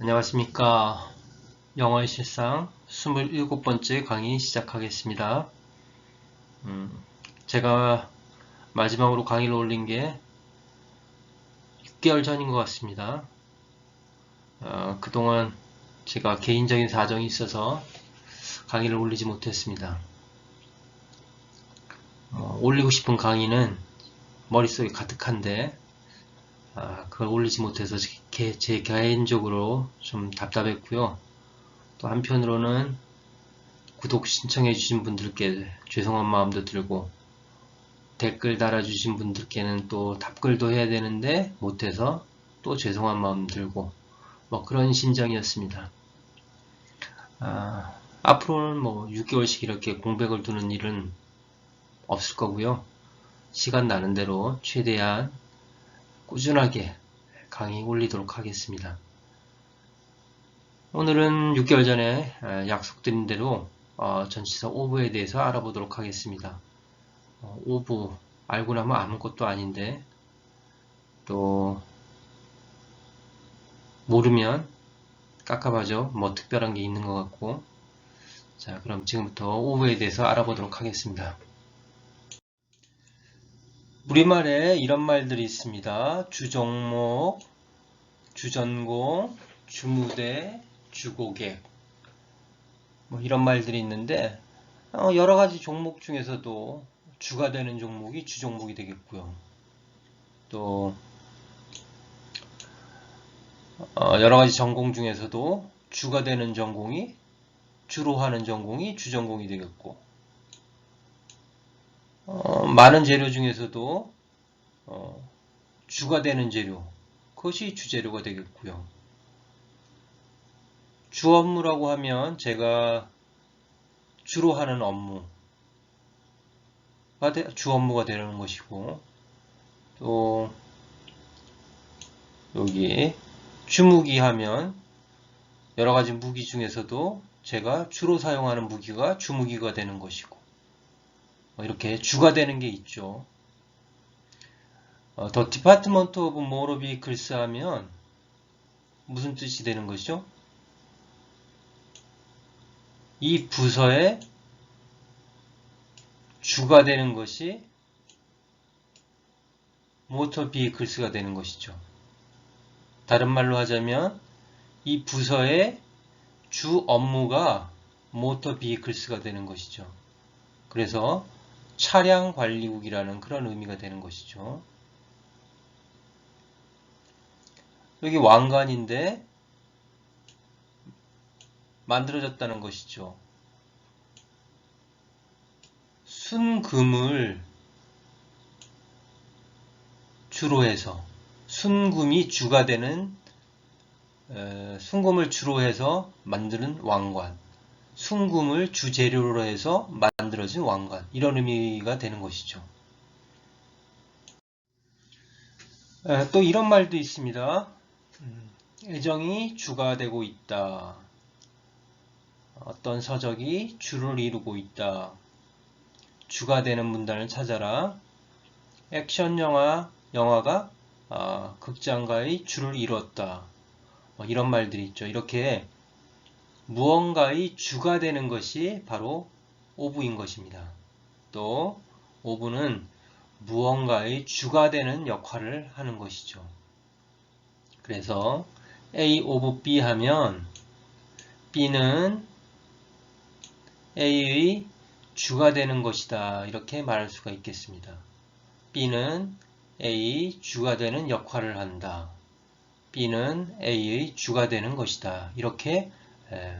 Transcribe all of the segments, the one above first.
안녕하십니까. 영어의 실상 27번째 강의 시작하겠습니다. 음, 제가 마지막으로 강의를 올린 게 6개월 전인 것 같습니다. 어, 그동안 제가 개인적인 사정이 있어서 강의를 올리지 못했습니다. 어, 올리고 싶은 강의는 머릿속에 가득한데 아, 그걸 올리지 못해서 제, 제 개인적으로 좀 답답했고요. 또 한편으로는 구독 신청해 주신 분들께 죄송한 마음도 들고 댓글 달아주신 분들께는 또 답글도 해야 되는데 못해서 또 죄송한 마음 들고 뭐 그런 심정이었습니다. 아, 앞으로는 뭐 6개월씩 이렇게 공백을 두는 일은 없을 거고요. 시간 나는 대로 최대한 꾸준하게 강의 올리도록 하겠습니다. 오늘은 6개월 전에 약속드린 대로 어, 전치사 오브에 대해서 알아보도록 하겠습니다. 어, 오브 알고 나면 아무것도 아닌데 또 모르면 깝깝하죠. 뭐 특별한 게 있는 것 같고 자 그럼 지금부터 오브에 대해서 알아보도록 하겠습니다. 우리말에 이런 말들이 있습니다. 주종목, 주전공, 주무대, 주고객 뭐 이런 말들이 있는데 어, 여러 가지 종목 중에서도 주가 되는 종목이 주종목이 되겠고요. 또 어, 여러 가지 전공 중에서도 주가 되는 전공이 주로 하는 전공이 주전공이 되겠고 어, 많은 재료 중에서도 어, 주가 되는 재료 그것이 주재료가 되겠고요. 주 업무라고 하면 제가 주로 하는 업무가 주 업무가 되는 것이고 또 여기 주무기 하면 여러 가지 무기 중에서도 제가 주로 사용하는 무기가 주무기가 되는 것이고 뭐 이렇게 주가 되는 게 있죠. 어, The Department of Motor Vehicles 하면 무슨 뜻이 되는 것이죠? 이 부서의 주가 되는 것이 모터 비클스가 되는 것이죠. 다른 말로 하자면 이 부서의 주 업무가 모터 비클스가 되는 것이죠. 그래서 차량 관리국이라는 그런 의미가 되는 것이죠. 여기 왕관인데 만들어졌다는 것이죠. 순금을 주로 해서 순금이 주가 되는 순금을 주로 해서 만드는 왕관 순금을 주재료로 해서 만들어진 왕관 이런 의미가 되는 것이죠. 또 이런 말도 있습니다. 음, 애정이 주가 되고 있다. 어떤 서적이 주를 이루고 있다. 주가 되는 문단을 찾아라. 액션 영화, 영화가 어, 극장가의 주를 이뤘다. 뭐 이런 말들이 있죠. 이렇게 무언가의 주가 되는 것이 바로 오브인 것입니다. 또 오브는 무언가의 주가 되는 역할을 하는 것이죠. 그래서 A 오브 B 하면 B는 A의 주가 되는 것이다. 이렇게 말할 수가 있겠습니다. B는 A 주가 되는 역할을 한다. B는 A의 주가 되는 것이다. 이렇게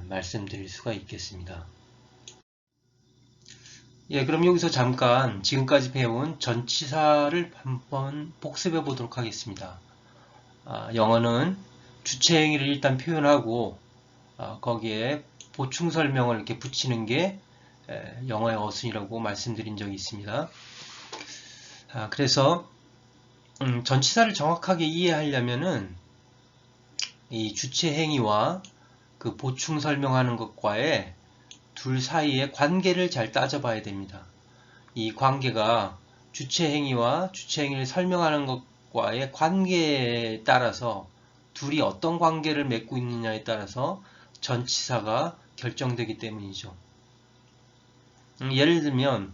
말씀드릴 수가 있겠습니다. 예, 그럼 여기서 잠깐 지금까지 배운 전치사를 한번 복습해 보도록 하겠습니다. 아, 영어는 주체 행위를 일단 표현하고 아, 거기에 보충 설명을 이렇게 붙이는 게 에, 영어의 어순이라고 말씀드린 적이 있습니다. 아, 그래서 음, 전치사를 정확하게 이해하려면은 이 주체 행위와 그 보충 설명하는 것과의 둘 사이의 관계를 잘 따져봐야 됩니다. 이 관계가 주체 행위와 주체 행위를 설명하는 것과의 관계에 따라서 둘이 어떤 관계를 맺고 있느냐에 따라서 전치사가 결정되기 때문이죠. 음, 예를 들면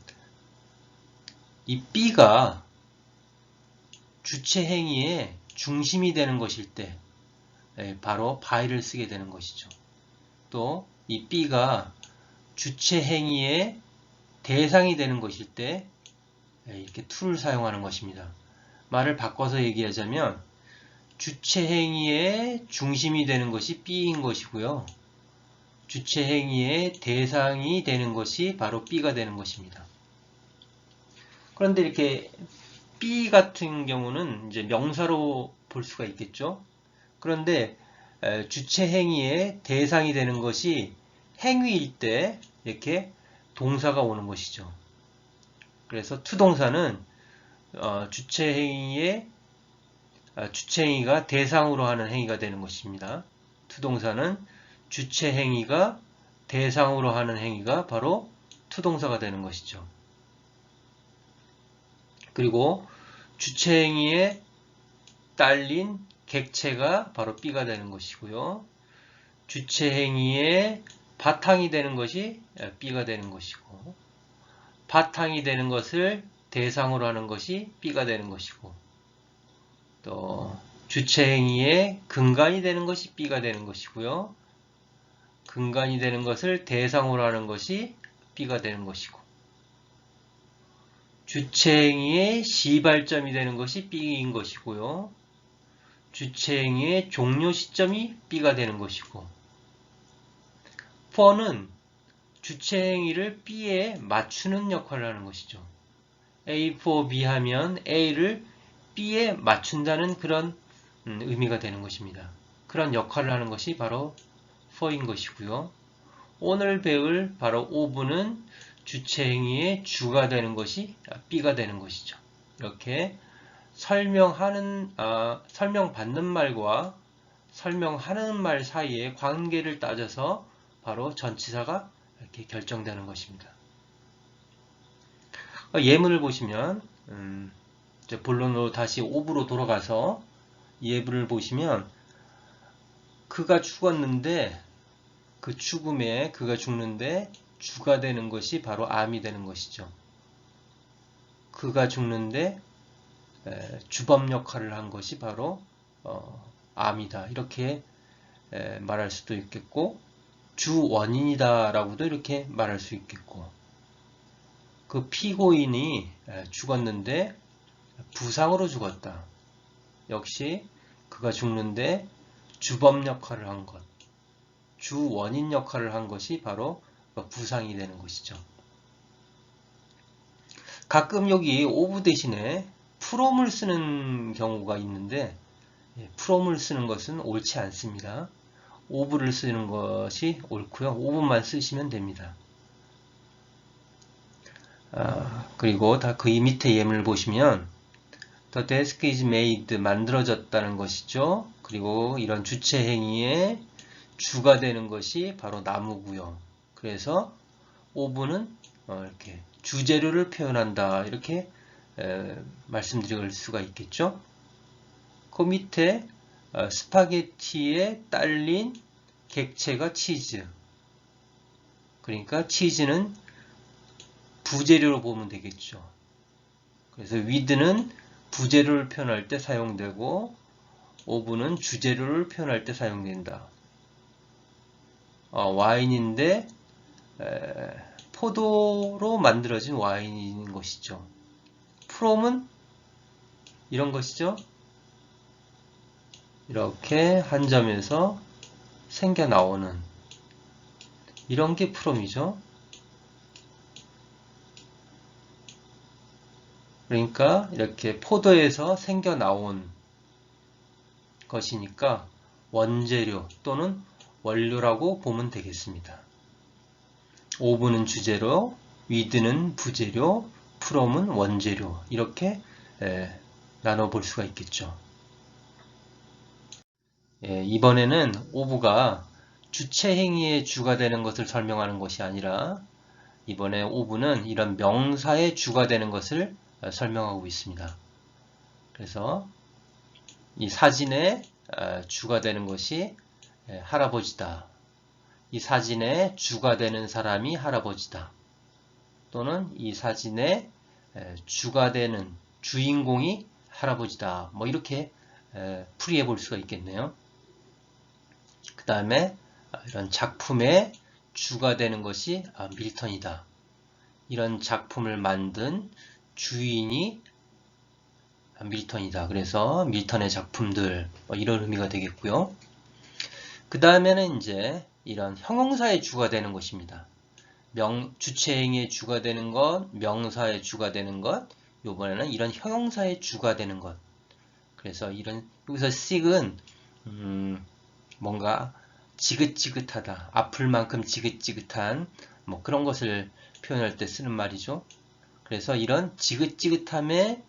이 B가 주체 행위의 중심이 되는 것일 때 예, 바로 by를 쓰게 되는 것이죠. 또 이 B가 주체 행위의 대상이 되는 것일 때 예, 이렇게 to를 사용하는 것입니다. 말을 바꿔서 얘기하자면 주체 행위의 중심이 되는 것이 B인 것이고요. 주체 행위의 대상이 되는 것이 바로 B가 되는 것입니다. 그런데 이렇게 B 같은 경우는 이제 명사로 볼 수가 있겠죠. 그런데 에, 주체 행위의 대상이 되는 것이 행위일 때 이렇게 동사가 오는 것이죠. 그래서 투동사는 어, 주체 행위의 아, 주체 행위가 대상으로 하는 행위가 되는 것입니다. 투동사는 주체 행위가 대상으로 하는 행위가 바로 투동사가 되는 것이죠. 그리고 주체 행위에 딸린 객체가 바로 B가 되는 것이고요. 주체 행위의 바탕이 되는 것이 B가 되는 것이고 바탕이 되는 것을 대상으로 하는 것이 B가 되는 것이고 또 주체 행위의 근간이 되는 것이 B가 되는 것이고요. 근간이 되는 것을 대상으로 하는 것이 B가 되는 것이고 주체 행위의 시발점이 되는 것이 B인 것이고요. 주체행위의 종료 시점이 B가 되는 것이고 for는 주체행위를 B에 맞추는 역할을 하는 것이죠. A for B 하면 A를 B에 맞춘다는 그런 음, 의미가 되는 것입니다. 그런 역할을 하는 것이 바로 for인 것이고요. 오늘 배울 바로 오브는 주체 행위의 주가 되는 것이 B가 되는 것이죠. 이렇게 설명하는 아, 설명받는 말과 설명하는 말 사이의 관계를 따져서 바로 전치사가 이렇게 결정되는 것입니다. 예문을 보시면 음, 본론으로 다시 오브로 돌아가서 예문을 보시면 그가 죽었는데 그 죽음에 그가 죽는데 주가 되는 것이 바로 암이 되는 것이죠. 그가 죽는데 주범 역할을 한 것이 바로 어, 암이다. 이렇게 말할 수도 있겠고 주 원인이다 라고도 이렇게 말할 수 있겠고 그 피고인이 죽었는데 부상으로 죽었다. 역시 그가 죽는데 주범 역할을 한 것, 주 원인 역할을 한 것이 바로 부상이 되는 것이죠. 가끔 여기 오브 대신에 프롬을 쓰는 경우가 있는데 프롬을 쓰는 것은 옳지 않습니다. 오브를 쓰는 것이 옳고요. 오브만 쓰시면 됩니다. 아, 그리고 다 그 밑에 예문을 보시면 The desk is made 만들어졌다는 것이죠. 그리고 이런 주체 행위의 주가 되는 것이 바로 나무고요. 그래서 오브는 어, 이렇게 주재료를 표현한다 이렇게 에, 말씀드릴 수가 있겠죠. 그 밑에 어, 스파게티에 딸린 객체가 치즈. 그러니까 치즈는 부재료로 보면 되겠죠. 그래서 위드는 부재료를 표현할 때 사용되고 오브는 주재료를 표현할 때 사용된다. 어, 와인인데 에, 포도로 만들어진 와인인 것이죠. 프롬은 이런 것이죠. 이렇게 한 점에서 생겨 나오는 이런 게 프롬이죠. 그러니까 이렇게 포도에서 생겨 나온 것이니까 원재료 또는 원료라고 보면 되겠습니다. 오브는 주재료, 위드는 부재료, 프롬은 원재료 이렇게 에, 나눠 볼 수가 있겠죠. 예, 이번에는 오브가 주체 행위의 주가 되는 것을 설명하는 것이 아니라 이번에 오브는 이런 명사의 주가 되는 것을 설명하고 있습니다. 그래서 이 사진에 어, 주가 되는 것이 예, 할아버지다. 이 사진에 주가 되는 사람이 할아버지다. 또는 이 사진에 에, 주가 되는 주인공이 할아버지다. 뭐 이렇게 에, 풀이해 볼 수가 있겠네요. 그 다음에 이런 작품의 주가 되는 것이 아, 밀턴이다. 이런 작품을 만든 주인이 아, 밀턴이다. 그래서 밀턴의 작품들 뭐 이런 의미가 되겠고요. 그 다음에는 이제 이런 형용사의 주가 되는 것입니다. 명, 주체행위의 주가 되는 것, 명사의 주가 되는 것, 요번에는 이런 형용사의 주가 되는 것. 그래서 이런, 여기서 sig은, 음, 뭔가 지긋지긋하다. 아플 만큼 지긋지긋한, 뭐 그런 것을 표현할 때 쓰는 말이죠. 그래서 이런 지긋지긋함의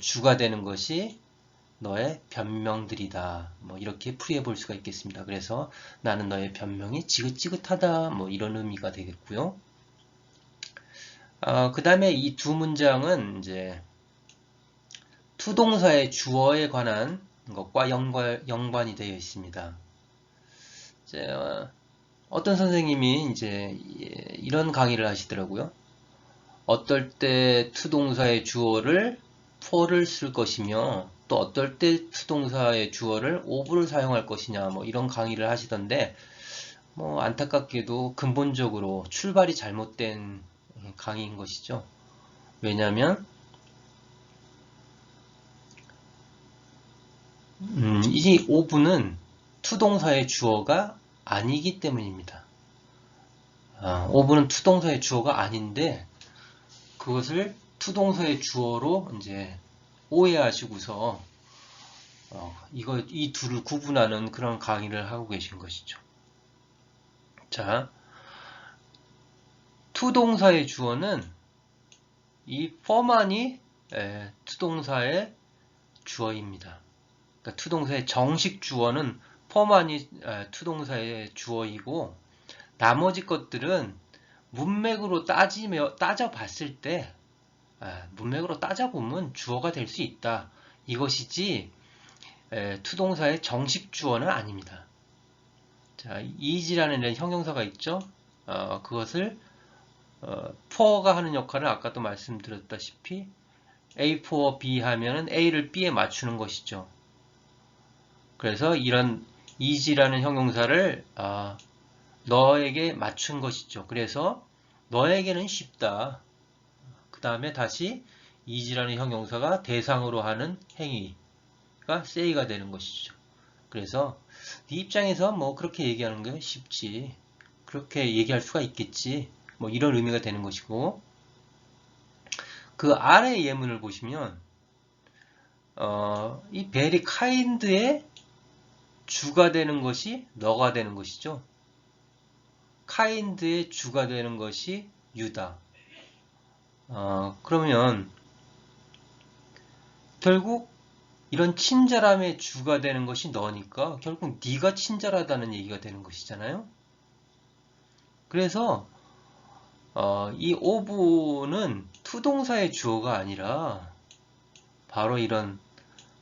주가 되는 것이 너의 변명들이다. 뭐 이렇게 풀이해 볼 수가 있겠습니다. 그래서 나는 너의 변명이 지긋지긋하다. 뭐 이런 의미가 되겠고요. 어, 그 다음에 이 두 문장은 이제 투동사의 주어에 관한 것과 연관, 연관이 되어 있습니다. 이제 어, 어떤 선생님이 이제 이런 강의를 하시더라고요. 어떨 때 투동사의 주어를 for를 쓸 것이며 또 어떨 때 수동사의 주어를 오브를 사용할 것이냐 뭐 이런 강의를 하시던데 뭐 안타깝게도 근본적으로 출발이 잘못된 강의인 것이죠. 왜냐하면 음, 이 오브는 투동사의 주어가 아니기 때문입니다. 아, 오브는 투동사의 주어가 아닌데 그것을 투동사의 주어로 이제 오해하시고서 어, 이거 이 둘을 구분하는 그런 강의를 하고 계신 것이죠. 자, 투동사의 주어는 이 for만이 에, 투동사의 주어입니다. 그러니까 투동사의 정식 주어는 for만이 에, 투동사의 주어이고 나머지 것들은 문맥으로 따지며 따져봤을 때 아, 문맥으로 따져보면 주어가 될 수 있다. 이것이지 에, 투동사의 정식 주어는 아닙니다. 자, is라는 형용사가 있죠. 어, 그것을 어, for가 하는 역할을 아까도 말씀드렸다시피 A for B 하면은 A를 B에 맞추는 것이죠. 그래서 이런 is라는 형용사를 어, 너에게 맞춘 것이죠. 그래서 너에게는 쉽다. 다음에 다시 이지라는 형용사가 대상으로 하는 행위가 say가 되는 것이죠. 그래서 네 입장에서 뭐 그렇게 얘기하는 게 쉽지. 그렇게 얘기할 수가 있겠지. 뭐 이런 의미가 되는 것이고 그 아래 예문을 보시면 어, 이 very kind의 주가 되는 것이 너가 되는 것이죠. kind의 주가 되는 것이 유다. 어, 그러면 결국 이런 친절함의 주가 되는 것이 너니까 결국 네가 친절하다는 얘기가 되는 것이잖아요. 그래서 어, 이 오브는 투동사의 주어가 아니라 바로 이런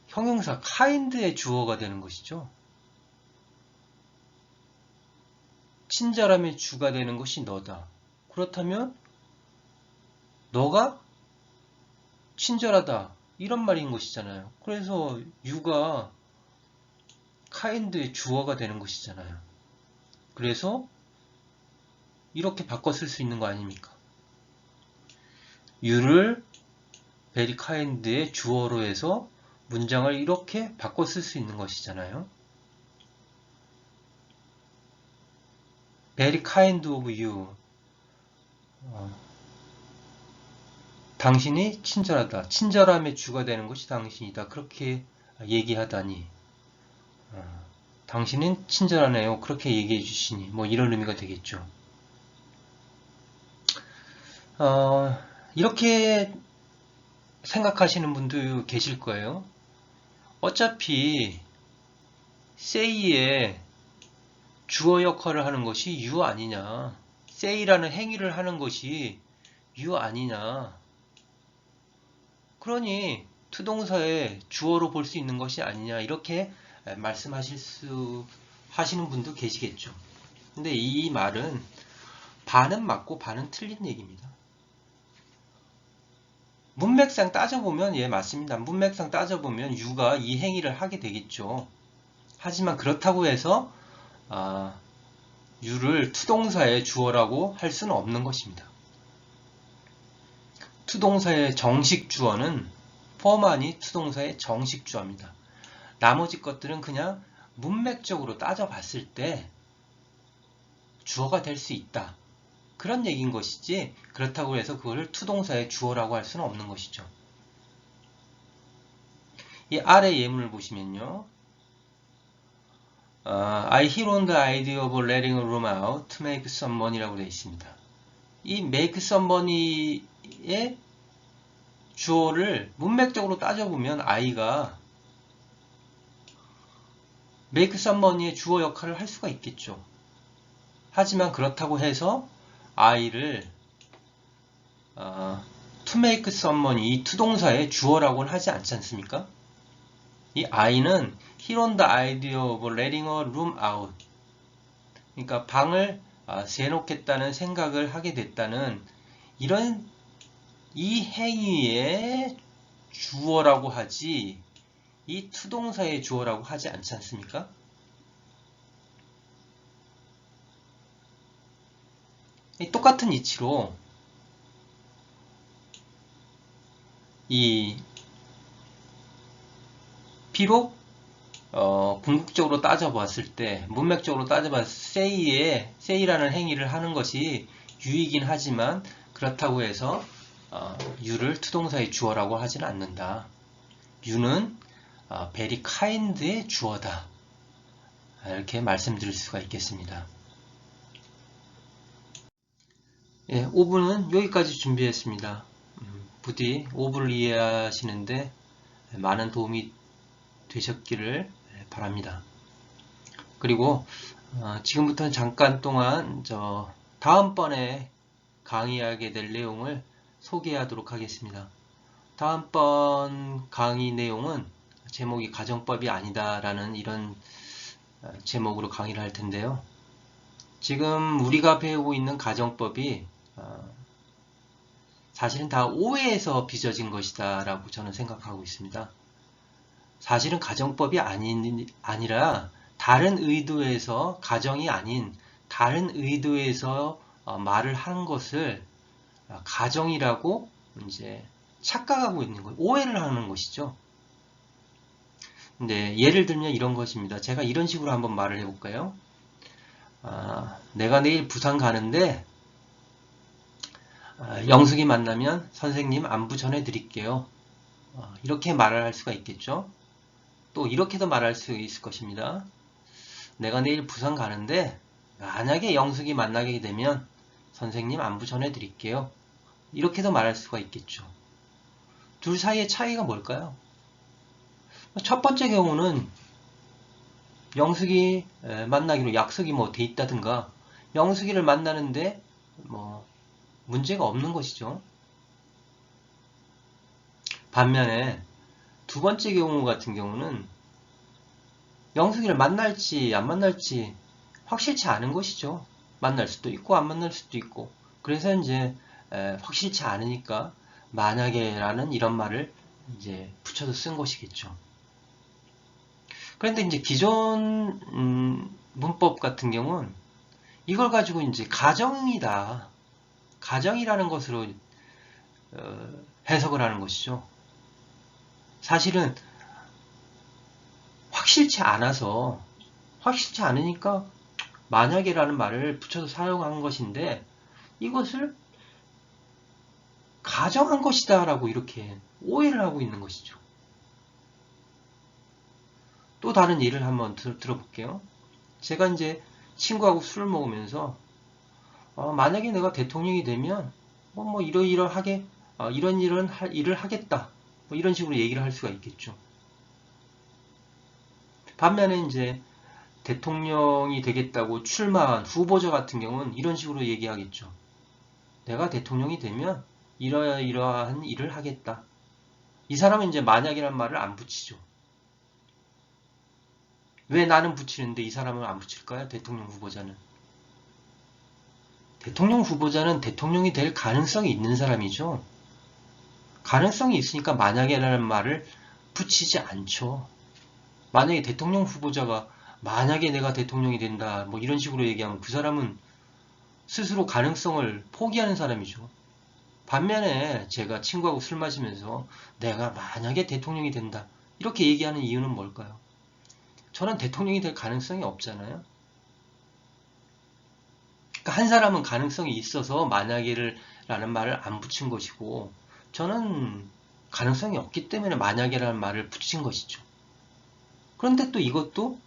형용사 kind의 주어가 되는 것이죠. 친절함의 주가 되는 것이 너다. 그렇다면 너가 친절하다 이런 말인 것이잖아요. 그래서 유가 카인드의 주어가 되는 것이잖아요. 그래서 이렇게 바꿔 쓸 수 있는 거 아닙니까? 유를 베리 카인드의 주어로 해서 문장을 이렇게 바꿔 쓸 수 있는 것이잖아요. very kind of you. 어, 당신이 친절하다. 친절함의 주가 되는 것이 당신이다. 그렇게 얘기하다니. 어, 당신은 친절하네요. 그렇게 얘기해 주시니. 뭐 이런 의미가 되겠죠. 어, 이렇게 생각하시는 분도 계실 거예요. 어차피 say의 주어 역할을 하는 것이 you 아니냐. say라는 행위를 하는 것이 you 아니냐. 그러니 투동사의 주어로 볼 수 있는 것이 아니냐 이렇게 에, 말씀하실 수 하시는 분도 계시겠죠. 근데 이 말은 반은 맞고 반은 틀린 얘기입니다. 문맥상 따져보면 예 맞습니다. 문맥상 따져보면 유가 이 행위를 하게 되겠죠. 하지만 그렇다고 해서 아, 유를 투동사의 주어라고 할 수는 없는 것입니다. 투동사의 정식 주어는 포만이 투동사의 정식 주어입니다. 나머지 것들은 그냥 문맥적으로 따져봤을 때 주어가 될 수 있다. 그런 얘기인 것이지 그렇다고 해서 그거를 투동사의 주어라고 할 수는 없는 것이죠. 이 아래 예문을 보시면요. 어, I hit on the idea of letting a room out to make some money라고 되어 있습니다. 이 make some money의 주어를 문맥적으로 따져보면 I가 make some money의 주어 역할을 할 수가 있겠죠. 하지만 그렇다고 해서 I를 어, to make some money 이 투동사의 주어라고는 하지 않지 않습니까? 이 I는 hit on the idea of letting a room out 그러니까 방을 아, 세놓겠다는 생각을 하게 됐다는 이런 이 행위의 주어라고 하지 이 투동사의 주어라고 하지 않지 않습니까? 똑같은 이치로 이 비록 어, 궁극적으로 따져봤을 때 문맥적으로 따져봤을 때 say에 say라는 행위를 하는 것이 유이긴 하지만 그렇다고 해서 어, 유를 투동사의 주어라고 하지는 않는다. 유는 어, very kind의 주어다. 이렇게 말씀드릴 수가 있겠습니다. 예, 5분은 여기까지 준비했습니다. 음, 부디 5분을 이해하시는데 많은 도움이 되셨기를 바랍니다. 그리고 어, 지금부터는 잠깐 동안 저 다음번에 강의하게 될 내용을 소개하도록 하겠습니다. 다음번 강의 내용은 제목이 가정법이 아니다 라는 이런 어, 제목으로 강의를 할 텐데요. 지금 우리가 배우고 있는 가정법이 어, 사실은 다 오해에서 빚어진 것이다 라고 저는 생각하고 있습니다. 사실은 가정법이 아니, 아니라 다른 의도에서 가정이 아닌 다른 의도에서 어, 말을 하는 것을 어, 가정이라고 이제 착각하고 있는 거 오해를 하는 것이죠. 근데 예를 들면 이런 것입니다. 제가 이런 식으로 한번 말을 해볼까요? 아, 내가 내일 부산 가는데 아, 영숙이 만나면 선생님 안부 전해드릴게요. 아, 이렇게 말을 할 수가 있겠죠. 또 이렇게도 말할 수 있을 것입니다. 내가 내일 부산 가는데 만약에 영숙이 만나게 되면 선생님 안부 전해드릴게요. 이렇게도 말할 수가 있겠죠. 둘 사이의 차이가 뭘까요? 첫 번째 경우는 영숙이 만나기로 약속이 뭐 돼 있다든가 영숙이를 만나는데 뭐 문제가 없는 것이죠. 반면에 두 번째 경우 같은 경우는 영숙이를 만날지 안 만날지 확실치 않은 것이죠. 만날 수도 있고 안 만날 수도 있고 그래서 이제 확실치 않으니까 만약에 라는 이런 말을 이제 붙여서 쓴 것이겠죠. 그런데 이제 기존 음, 문법 같은 경우는 이걸 가지고 이제 가정이다. 가정이라는 것으로 어, 해석을 하는 것이죠. 사실은 확실치 않아서 확실치 않으니까 만약에라는 말을 붙여서 사용한 것인데 이것을 가정한 것이다 라고 이렇게 오해를 하고 있는 것이죠. 또 다른 예를 한번 들, 들어볼게요. 제가 이제 친구하고 술을 먹으면서 어, 만약에 내가 대통령이 되면 뭐, 뭐 이러이러하게 어, 이런 이런 하, 일을 하겠다 뭐 이런 식으로 얘기를 할 수가 있겠죠. 반면에 이제 대통령이 되겠다고 출마한 후보자 같은 경우는 이런 식으로 얘기하겠죠. 내가 대통령이 되면 이러이러한 일을 하겠다. 이 사람은 이제 만약이란 말을 안 붙이죠. 왜 나는 붙이는데 이 사람은 안 붙일까요? 대통령 후보자는. 대통령 후보자는 대통령이 될 가능성이 있는 사람이죠. 가능성이 있으니까 만약에라는 말을 붙이지 않죠. 만약에 대통령 후보자가 만약에 내가 대통령이 된다 뭐 이런 식으로 얘기하면 그 사람은 스스로 가능성을 포기하는 사람이죠. 반면에 제가 친구하고 술 마시면서 내가 만약에 대통령이 된다 이렇게 얘기하는 이유는 뭘까요? 저는 대통령이 될 가능성이 없잖아요. 그러니까 한 사람은 가능성이 있어서 만약에를 라는 말을 안 붙인 것이고 저는 가능성이 없기 때문에 만약에라는 말을 붙인 것이죠. 그런데 또 이것도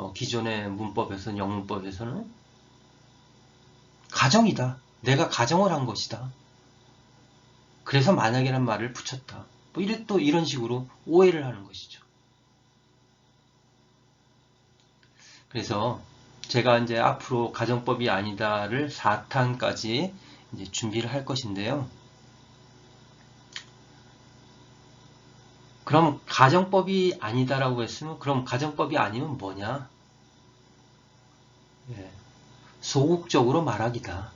어, 기존의 문법에서는 영문법에서는 가정이다. 내가 가정을 한 것이다. 그래서 만약에란 말을 붙였다. 뭐 이래 또 이런 식으로 오해를 하는 것이죠. 그래서 제가 이제 앞으로 가정법이 아니다를 4탄까지 이제 준비를 할 것인데요. 그럼 가정법이 아니다라고 했으면 그럼 가정법이 아니면 뭐냐? 예, 소극적으로 말하기다.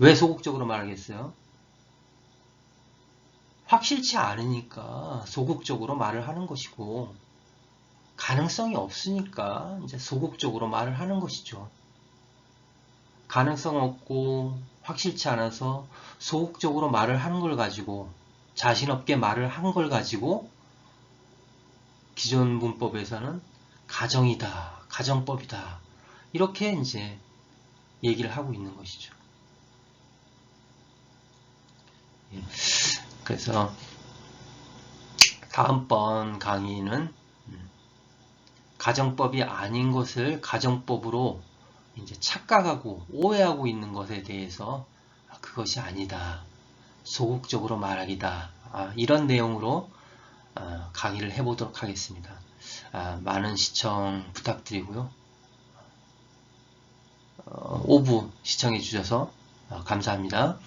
왜 소극적으로 말하겠어요? 확실치 않으니까 소극적으로 말을 하는 것이고 가능성이 없으니까 이제 소극적으로 말을 하는 것이죠. 가능성 없고 확실치 않아서 소극적으로 말을 하는 걸 가지고 자신 없게 말을 한 걸 가지고 기존 문법에서는 가정이다, 가정법이다 이렇게 이제 얘기를 하고 있는 것이죠. 예. 그래서 다음번 강의는 음, 가정법이 아닌 것을 가정법으로 이제 착각하고 오해하고 있는 것에 대해서 그것이 아니다. 소극적으로 말하기다. 아, 이런 내용으로 아, 강의를 해보도록 하겠습니다. 아, 많은 시청 부탁드리고요. 어, 5부 시청해 주셔서 어, 감사합니다.